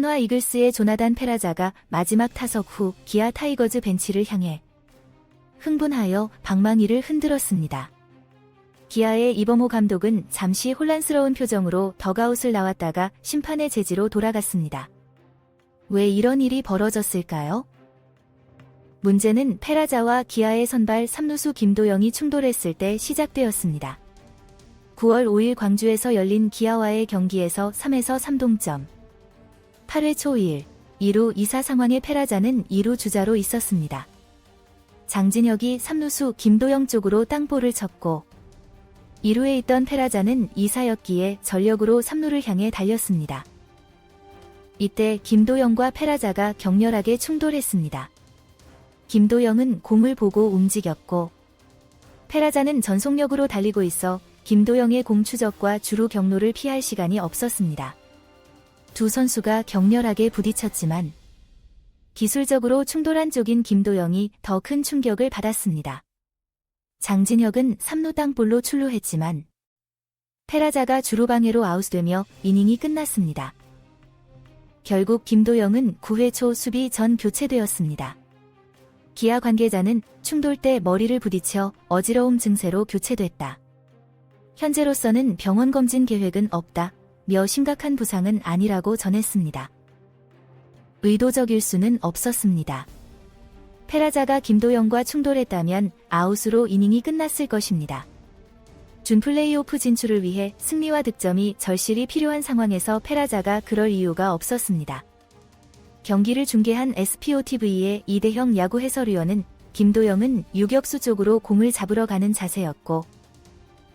한화 이글스의 조나단 페라자가 마지막 타석 후 기아 타이거즈 벤치를 향해 흥분하여 방망이를 흔들었습니다. 기아의 이범호 감독은 잠시 혼란스러운 표정으로 더가웃을 나왔다가 심판의 제지로 돌아갔습니다. 왜 이런 일이 벌어졌을까요? 문제는 페라자와 기아의 선발 3루수 김도영이 충돌했을 때 시작되었습니다. 9월 5일 광주에서 열린 기아와의 경기에서 3에서 3동점. 8회 초 1, 2루 2사 상황의 페라자는 2루 주자로 있었습니다. 장진혁이 3루수 김도영 쪽으로 땅볼을 쳤고 2루에 있던 페라자는 2사였기에 전력으로 3루를 향해 달렸습니다. 이때 김도영과 페라자가 격렬하게 충돌했습니다. 김도영은 공을 보고 움직였고 페라자는 전속력으로 달리고 있어 김도영의 공 추적과 주루 경로를 피할 시간이 없었습니다. 두 선수가 격렬하게 부딪혔지만 기술적으로 충돌한 쪽인 김도영이 더 큰 충격을 받았습니다. 장진혁은 3루 땅볼로 출루했지만 페라자가 주루 방해로 아웃되며 이닝이 끝났습니다. 결국 김도영은 9회 초 수비 전 교체되었습니다. 기아 관계자는 충돌 때 머리를 부딪혀 어지러움 증세로 교체됐다. 현재로서는 병원 검진 계획은 없다. 며 심각한 부상은 아니라고 전했습니다. 의도적일 수는 없었습니다. 페라자가 김도영과 충돌했다면 아웃으로 이닝이 끝났을 것입니다. 준 플레이오프 진출을 위해 승리와 득점이 절실히 필요한 상황에서 페라자가 그럴 이유가 없었습니다. 경기를 중계한 SPOTV의 이대형 야구 해설위원은 김도영은 유격수 쪽으로 공을 잡으러 가는 자세였고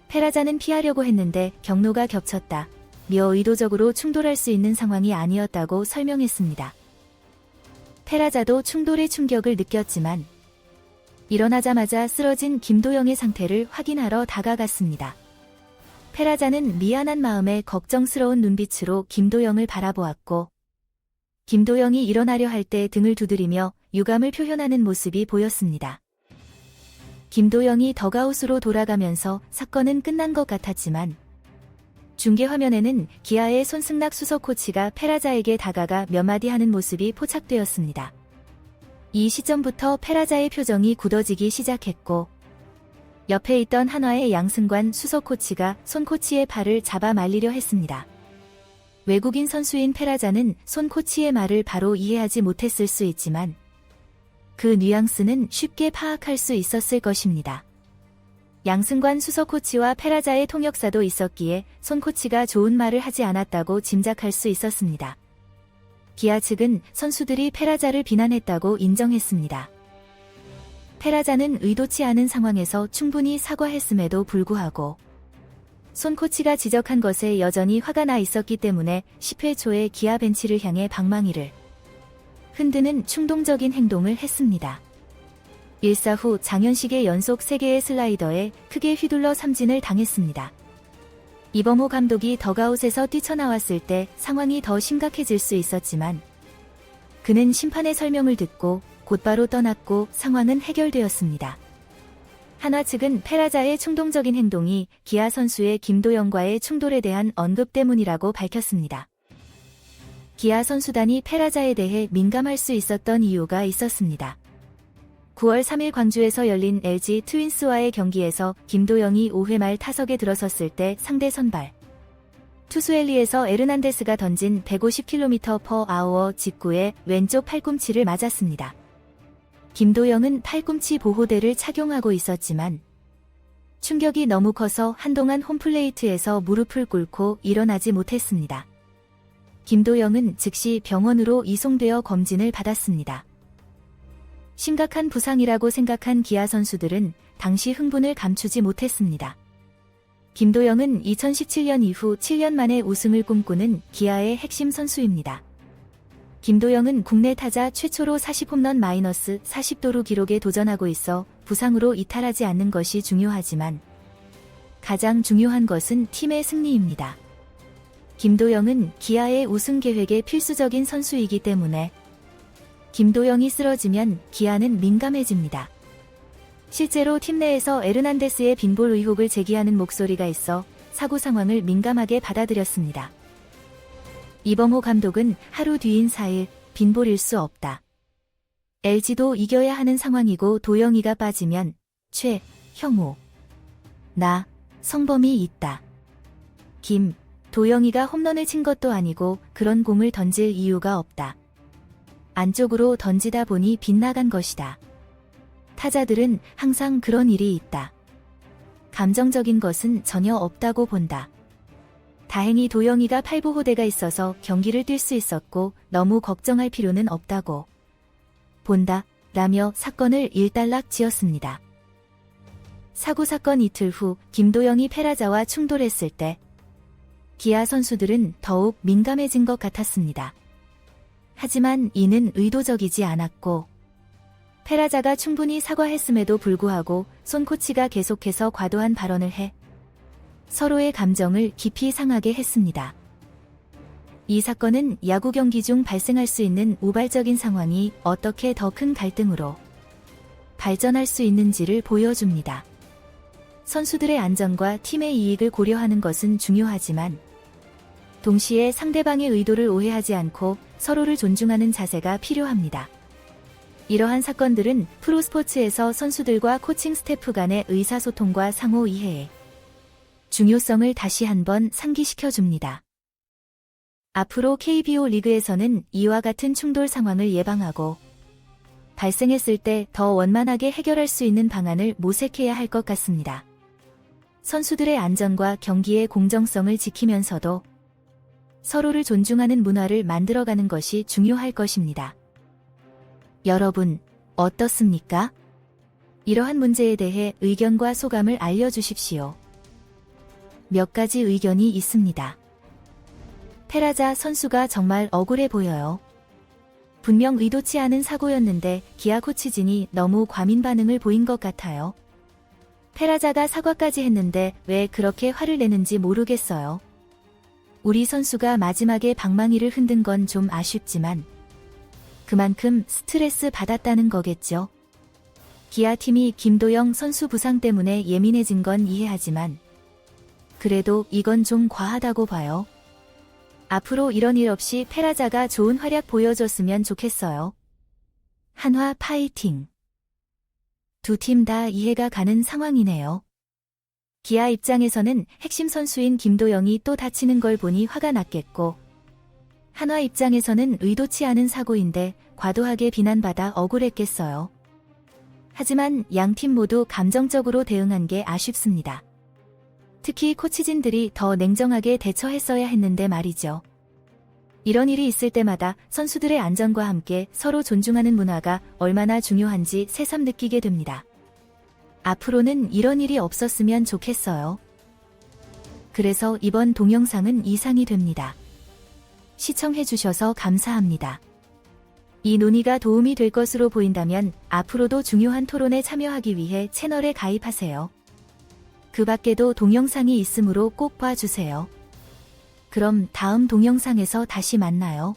페라자는 피하려고 했는데 경로가 겹쳤다. 며 의도적으로 충돌할 수 있는 상황이 아니었다고 설명했습니다. 페라자도 충돌의 충격을 느꼈지만 일어나자마자 쓰러진 김도영의 상태를 확인하러 다가갔습니다. 페라자는 미안한 마음에 걱정스러운 눈빛으로 김도영을 바라보았고 김도영이 일어나려 할 때 등을 두드리며 유감을 표현하는 모습이 보였습니다. 김도영이 더가웃으로 돌아가면서 사건은 끝난 것 같았지만 중계 화면에는 기아의 손승락 수석 코치가 페라자에게 다가가 몇 마디 하는 모습이 포착되었습니다. 이 시점부터 페라자의 표정이 굳어지기 시작했고 옆에 있던 한화의 양승관 수석 코치가 손 코치의 팔을 잡아 말리려 했습니다. 외국인 선수인 페라자는 손 코치의 말을 바로 이해하지 못했을 수 있지만 그 뉘앙스는 쉽게 파악할 수 있었을 것입니다. 양승관 수석 코치와 페라자의 통역사도 있었기에 손 코치가 좋은 말을 하지 않았다고 짐작할 수 있었습니다. 기아 측은 선수들이 페라자를 비난했다고 인정했습니다. 페라자는 의도치 않은 상황에서 충분히 사과했음에도 불구하고 손 코치가 지적한 것에 여전히 화가 나 있었기 때문에 10회 초에 기아 벤치를 향해 방망이를 흔드는 충동적인 행동을 했습니다. 일사 후 장현식의 연속 3개의 슬라이더에 크게 휘둘러 삼진을 당했습니다. 이범호 감독이 더가웃에서 뛰쳐나왔을 때 상황이 더 심각해질 수 있었지만 그는 심판의 설명을 듣고 곧바로 떠났고 상황은 해결되었습니다. 하나 측은 페라자의 충동적인 행동이 기아 선수의 김도영과의 충돌에 대한 언급 때문이라고 밝혔습니다. 기아 선수단이 페라자에 대해 민감할 수 있었던 이유가 있었습니다. 9월 3일 광주에서 열린 LG 트윈스와의 경기에서 김도영이 5회 말 타석에 들어섰을 때 상대 선발 투수 엘리에서 에르난데스가 던진 150km per hour 직구에 왼쪽 팔꿈치를 맞았습니다. 김도영은 팔꿈치 보호대를 착용하고 있었지만 충격이 너무 커서 한동안 홈플레이트에서 무릎을 꿇고 일어나지 못했습니다. 김도영은 즉시 병원으로 이송되어 검진을 받았습니다. 심각한 부상이라고 생각한 기아 선수들은 당시 흥분을 감추지 못했습니다. 김도영은 2017년 이후 7년 만에 우승을 꿈꾸는 기아의 핵심 선수입니다. 김도영은 국내 타자 최초로 40홈런 마이너스 40도루 기록에 도전하고 있어 부상으로 이탈하지 않는 것이 중요하지만 가장 중요한 것은 팀의 승리입니다. 김도영은 기아의 우승 계획의 필수적인 선수이기 때문에 김도영이 쓰러지면 기아는 민감해집니다. 실제로 팀 내에서 에르난데스의 빈볼 의혹을 제기하는 목소리가 있어 사고 상황을 민감하게 받아들였습니다. 이범호 감독은 하루 뒤인 4일 빈볼일 수 없다. LG도 이겨야 하는 상황이고 도영이가 빠지면 최, 형우, 나, 성범이 있다. 김, 도영이가 홈런을 친 것도 아니고 그런 공을 던질 이유가 없다. 안쪽으로 던지다 보니 빗나간 것이다. 타자들은 항상 그런 일이 있다. 감정적인 것은 전혀 없다고 본다. 다행히 도영이가 8부 호대가 있어서 경기를 뛸 수 있었고 너무 걱정할 필요는 없다고 본다. 라며 사건을 일단락 지었습니다. 사고 사건 이틀 후 김도영이 페라자와 충돌했을 때 기아 선수들은 더욱 민감해진 것 같았습니다. 하지만 이는 의도적이지 않았고 페라자가 충분히 사과했음에도 불구하고 손 코치가 계속해서 과도한 발언을 해 서로의 감정을 깊이 상하게 했습니다. 이 사건은 야구 경기 중 발생할 수 있는 우발적인 상황이 어떻게 더 큰 갈등으로 발전할 수 있는지를 보여줍니다. 선수들의 안전과 팀의 이익을 고려하는 것은 중요하지만 동시에 상대방의 의도를 오해하지 않고 서로를 존중하는 자세가 필요합니다. 이러한 사건들은 프로스포츠에서 선수들과 코칭 스태프 간의 의사소통과 상호 이해에 중요성을 다시 한번 상기시켜 줍니다. 앞으로 KBO 리그에서는 이와 같은 충돌 상황을 예방하고 발생했을 때 더 원만하게 해결할 수 있는 방안을 모색해야 할 것 같습니다. 선수들의 안전과 경기의 공정성을 지키면서도 서로를 존중하는 문화를 만들어가는 것이 중요할 것입니다. 여러분, 어떻습니까? 이러한 문제에 대해 의견과 소감을 알려주십시오. 몇 가지 의견이 있습니다. 페라자 선수가 정말 억울해 보여요. 분명 의도치 않은 사고였는데 기아 코치진이 너무 과민 반응을 보인 것 같아요. 페라자가 사과까지 했는데 왜 그렇게 화를 내는지 모르겠어요. 우리 선수가 마지막에 방망이를 흔든 건 좀 아쉽지만 그만큼 스트레스 받았다는 거겠죠. 기아 팀이 김도영 선수 부상 때문에 예민해진 건 이해하지만 그래도 이건 좀 과하다고 봐요. 앞으로 이런 일 없이 페라자가 좋은 활약 보여줬으면 좋겠어요. 한화 파이팅. 두 팀 다 이해가 가는 상황이네요. 기아 입장에서는 핵심 선수인 김도영이 또 다치는 걸 보니 화가 났겠고, 한화 입장에서는 의도치 않은 사고인데 과도하게 비난받아 억울했겠어요. 하지만 양 팀 모두 감정적으로 대응한 게 아쉽습니다. 특히 코치진들이 더 냉정하게 대처했어야 했는데 말이죠. 이런 일이 있을 때마다 선수들의 안전과 함께 서로 존중하는 문화가 얼마나 중요한지 새삼 느끼게 됩니다. 앞으로는 이런 일이 없었으면 좋겠어요. 그래서 이번 동영상은 이상이 됩니다. 시청해주셔서 감사합니다. 이 논의가 도움이 될 것으로 보인다면 앞으로도 중요한 토론에 참여하기 위해 채널에 가입하세요. 그 밖에도 동영상이 있으므로 꼭 봐주세요. 그럼 다음 동영상에서 다시 만나요.